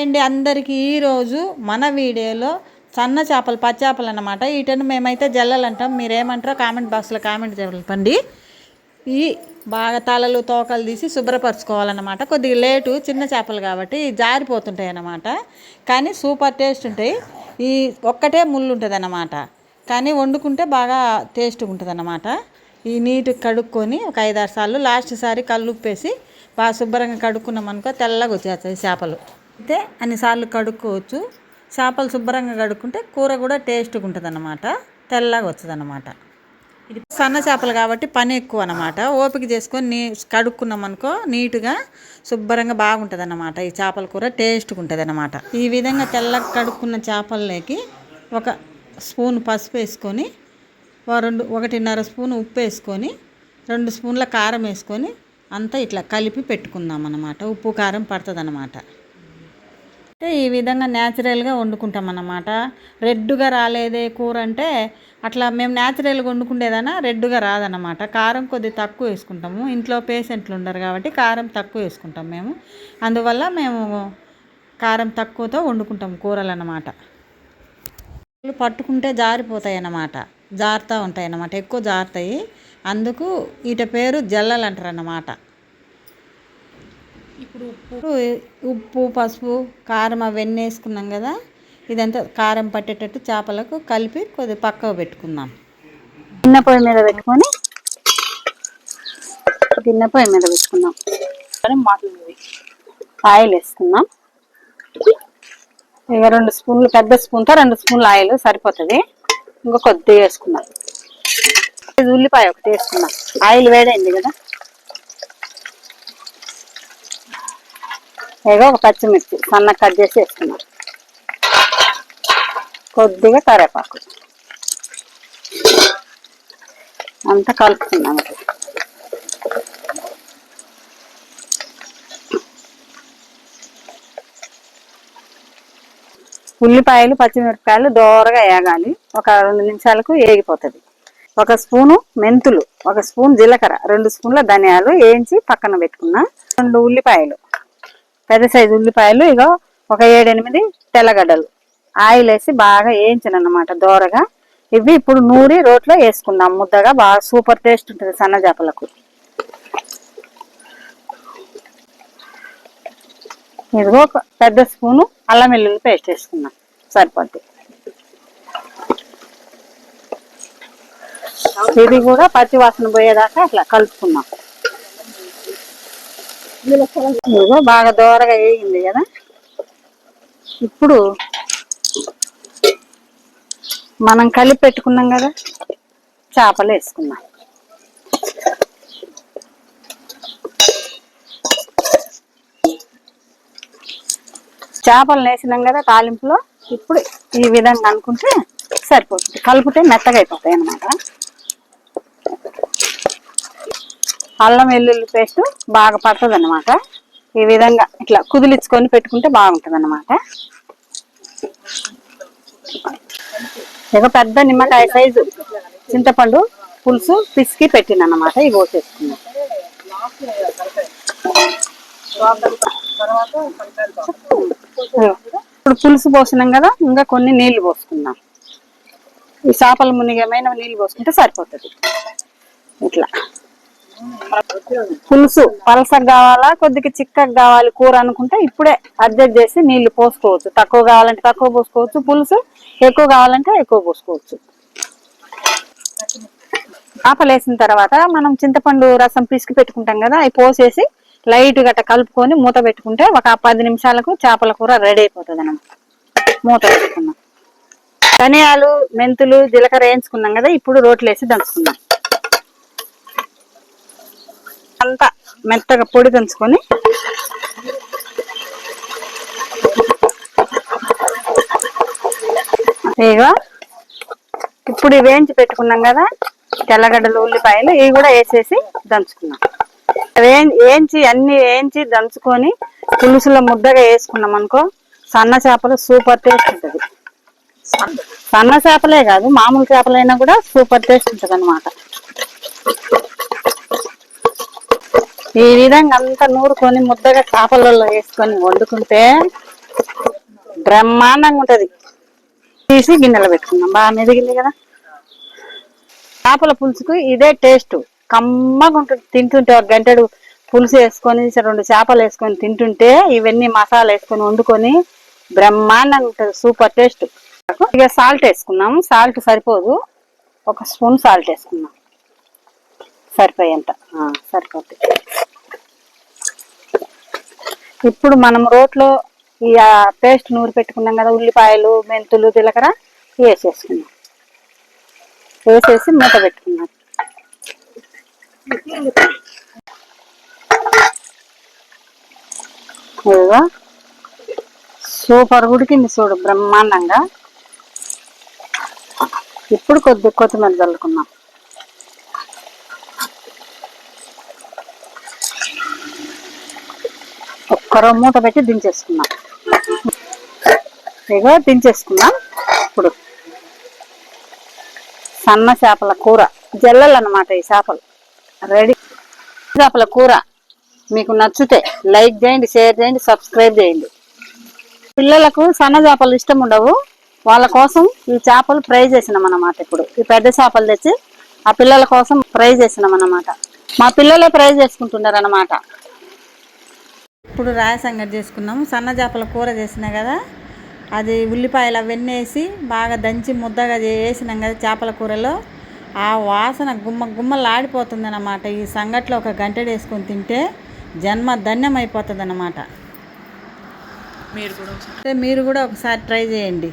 అండి అందరికీ ఈరోజు మన వీడియోలో సన్న చేపలు పచ్చేపలు అన్నమాట. వీటిని మేమైతే జల్లలు అంటాం మీరేమంటారో కామెంట్ బాక్స్లో కామెంట్ చెప్పండి. ఈ బాగా తలలు తోకలు తీసి శుభ్రపరచుకోవాలన్నమాట. కొద్దిగా లేటు చిన్న చేపలు కాబట్టి జారిపోతుంటాయి అన్నమాట. కానీ సూపర్ టేస్ట్ ఉంటాయి. ఈ ఒక్కటే ముళ్ళు ఉంటుంది అన్నమాట కానీ వండుకుంటే బాగా టేస్ట్గా ఉంటుంది అన్నమాట ఈ నీట్ కడుక్కొని ఒక ఐదారు సార్లు లాస్ట్ సారి కళ్ళు ఉప్పేసి బాగా శుభ్రంగా కడుక్కున్నాం అనుకో తెల్లగా వచ్చేస్తాయి చేపలు. అయితే అన్నిసార్లు కడుక్కోవచ్చు. చేపలు శుభ్రంగా కడుక్కుంటే కూర కూడా టేస్ట్గా ఉంటుంది అన్నమాట తెల్లగా వస్తుంది అన్నమాట ఇది సన్న చేపలు కాబట్టి పని ఎక్కువ అనమాట ఓపిక చేసుకొని నీ కడుక్కున్నాం అనుకో నీట్గా శుభ్రంగా బాగుంటుంది అన్నమాట ఈ చేపల కూర టేస్ట్గా ఉంటుంది అన్నమాట ఈ విధంగా తెల్లగా కడుక్కున్న చేపల్లోకి ఒక స్పూన్ పసుపు వేసుకొని రెండు ఒకటిన్నర స్పూన్ ఉప్పు వేసుకొని రెండు స్పూన్ల కారం వేసుకొని అంతా ఇట్లా కలిపి పెట్టుకుందాం అన్నమాట ఉప్పు కారం పడుతుంది అన్నమాట అంటే ఈ విధంగా న్యాచురల్గా వండుకుంటాం అన్నమాట రెడ్డుగా రాలేదే కూర అంటే అట్లా మేము న్యాచురల్గా వండుకునేదైనా రెడ్డుగా రాదన్నమాట. కారం కొద్ది తక్కువ వేసుకుంటాము. ఇంట్లో పేషెంట్లు ఉండరు కాబట్టి కారం తక్కువ వేసుకుంటాం మేము. అందువల్ల మేము కారం తక్కువతో వండుకుంటాం కూరలు అన్నమాట పట్టుకుంటే జారిపోతాయి అన్నమాట జారుతూ ఉంటాయి అన్నమాట ఎక్కువ జారుతాయి. అందుకు వీటి పేరు జల్లలు అంటారు అన్నమాట ఇప్పుడు ఉప్పు. ఉప్పు పసుపు కారం అవన్నీ వేసుకున్నాం కదా. ఇదంతా కారం పట్టేటట్టు చేపలకు కలిపి కొద్దిగా పక్కకు పెట్టుకుందాం. గిన్నె పొయ్యి మీద పెట్టుకొని గిన్నె పొయ్యి మీద పెట్టుకుందాం. ఆయిల్ వేసుకుందాం. ఇక రెండు స్పూన్లు పెద్ద స్పూన్తో రెండు స్పూన్లు ఆయిల్ సరిపోతుంది. ఇంకా కొద్దిగా వేసుకుందాం. ఇది ఉల్లిపాయ ఒకటి వేసుకుందాం. ఆయిల్ వేడైంది కదా. ఇక ఒక పచ్చిమిర్చి సన్న కట్ చేసి వేసుకున్నాం కొద్దిగా కరివేపాకు. అంతా కలుపుతున్నాం ఉల్లిపాయలు పచ్చిమిరపకాయలు దోరగా వేగాలి. ఒక రెండు నిమిషాలకు వేగిపోతుంది ఒక స్పూను మెంతులు ఒక స్పూన్ జీలకర్ర రెండు స్పూన్ల ధనియాలు వేయించి పక్కన పెట్టుకున్నా. రెండు ఉల్లిపాయలు. పెద్ద సైజు ఉల్లిపాయలు ఇక ఒక ఏడెనిమిది తెల్లగడ్డలు. ఆయిల్ వేసి బాగా వేయించనమాట అన్నమాట దోరగా. ఇవి ఇప్పుడు నూరి రోట్లో వేసుకుందాం. ముద్దగా బాగా సూపర్ టేస్ట్ ఉంటుంది సన్న చేపలకు. ఇదిగో ఒక పెద్ద స్పూను అల్లం వెల్లుల్లి పేస్ట్ వేసుకుందాం. సరిపోద్ది. ఇది కూడా పచ్చి వాసన పోయేదాకా అట్లా కలుపుకుందాం. ఇదిగో బాగా దోరగా వేగింది కదా. ఇప్పుడు మనం కలిపి పెట్టుకున్నాం కదా చేపలు వేసుకున్నాం చేపలు వేసినాం కదా తాలింపులో ఇప్పుడు ఈ విధంగా అనుకుంటే సరిపోతుంది. కలుపుతే మెత్తగా అయిపోతాయి అన్నమాట. అల్లం వెల్లుల్లి పేస్ట్ బాగా పడుతుంది అనమాట ఈ విధంగా ఇట్లా కుదిలించుకొని పెట్టుకుంటే బాగుంటుంది అనమాట ఇక పెద్ద నిమ్మకాయ సైజు చింతపండు పులుసు పిసికి పెట్టిన అనమాట ఇవి పోసేసుకున్నాం ఇప్పుడు పులుసు పోసినాం కదా ఇంకా కొన్ని నీళ్ళు పోసుకుందాం. ఈ చేపల మునిగమైన నీళ్ళు పోసుకుంటే సరిపోతుంది. ఇట్లా. పులుసు పలసకు కావాలా కొద్దిగా చిక్కగా కావాలి కూర అనుకుంటే ఇప్పుడే అడ్జస్ట్ చేసి నీళ్ళు పోసుకోవచ్చు. తక్కువ కావాలంటే తక్కువ పోసుకోవచ్చు. పులుసు ఎక్కువ కావాలంటే ఎక్కువ పోసుకోవచ్చు. ఆపలేసిన తర్వాత మనం చింతపండు రసం పిసికి పెట్టుకుంటాం కదా అవి పోసేసి లైట్ గట్ట కలుపుకొని మూత పెట్టుకుంటే ఒక పది నిమిషాలకు చేపల కూర రెడీ అయిపోతుంది అన్నమాట మూత పెట్టుకున్నాం. ధనియాలు మెంతులు జీలకర్ర వేయించుకున్నాం కదా ఇప్పుడు రోట్లు వేసి దంచుకుందాం అంతా మెత్తగా పొడి దంచుకొని ఇగో ఇప్పుడు వేయించి పెట్టుకున్నాం కదా తెల్లగడ్డలు ఉల్లిపాయలు ఇవి కూడా వేసేసి దంచుకున్నాం. వే- వేయించి అన్ని వేయించి దంచుకొని పులుసులో ముద్దగా వేసుకున్నాం అనుకో సన్న చేపలు సూపర్ టేస్ట్ ఉంటుంది. సన్న చేపలే కాదు మామూలు చేపలైనా కూడా సూపర్ టేస్ట్ ఉంటుంది అనమాట ఈ విధంగా అంతా నూరుకొని ముద్దగా చేపలలో వేసుకొని వండుకుంటే బ్రహ్మాండంగా ఉంటుంది. తీసి గిన్నెలో పెట్టుకుందాం. బాగా మెదిగింది కదా? చేపల పులుసుకు ఇదే టేస్ట్ కమ్మగా ఉంటుంది. తింటుంటే ఒక గంటడు పులుసు వేసుకొని రెండు చేపలు వేసుకొని తింటుంటే ఇవన్నీ మసాలా వేసుకొని వండుకొని బ్రహ్మాండంగా ఉంటుంది. సూపర్ టేస్ట్ ఇక సాల్ట్ వేసుకున్నాం సాల్ట్ సరిపోదు. ఒక స్పూన్ సాల్ట్ వేసుకున్నాం సరిపోయేంత. సరిపోతుంది ఇప్పుడు మనం రోట్లో ఈ పేస్ట్ నూరి పెట్టుకున్నాం కదా ఉల్లిపాయలు మెంతులు జీలకర్ర వేసేసుకున్నాం. వేసేసి మూత పెట్టుకున్నాం. ఇదిగో. సూపర్ ఉడికింది చూడు బ్రహ్మాండంగా. ఇప్పుడు కొద్ది కొత్తిమీర చల్లుకున్నాం. ఒక్కరో మూట పెట్టి దించేసుకున్నాం ఇగో దించేసుకున్నాం ఇప్పుడు సన్న చేపల కూర జల్లలు అనమాట ఈ చేపలు. రెడీ? చేపల కూర మీకు నచ్చితే లైక్ చేయండి షేర్ చేయండి సబ్స్క్రైబ్ చేయండి. పిల్లలకు సన్న చేపలు ఇష్టం ఉండవు. వాళ్ళ కోసం ఈ చేపలు ఫ్రై చేసినాం అన్నమాట ఇప్పుడు. ఈ పెద్ద చేపలు తెచ్చి ఆ పిల్లల కోసం ఫ్రై చేసినాం అన్నమాట మా పిల్లలే ఫ్రై చేసుకుంటున్నారు అన్నమాట ఇప్పుడు రాయ సంగటి చేసుకున్నాము. సన్న చేపల కూర చేసినా కదా అది ఉల్లిపాయలు అవన్నీ వేసి బాగా దంచి ముద్దగా వేసినాం కదా చేపల కూరలో. ఆ వాసన గుమ్మ గుమ్మలాడిపోతుంది అన్నమాట ఈ సంగట్లో ఒక గంటెడు వేసుకొని తింటే జన్మ ధన్యం అయిపోతుంది అన్నమాట మీరు కూడా మీరు కూడా ఒకసారి ట్రై చేయండి.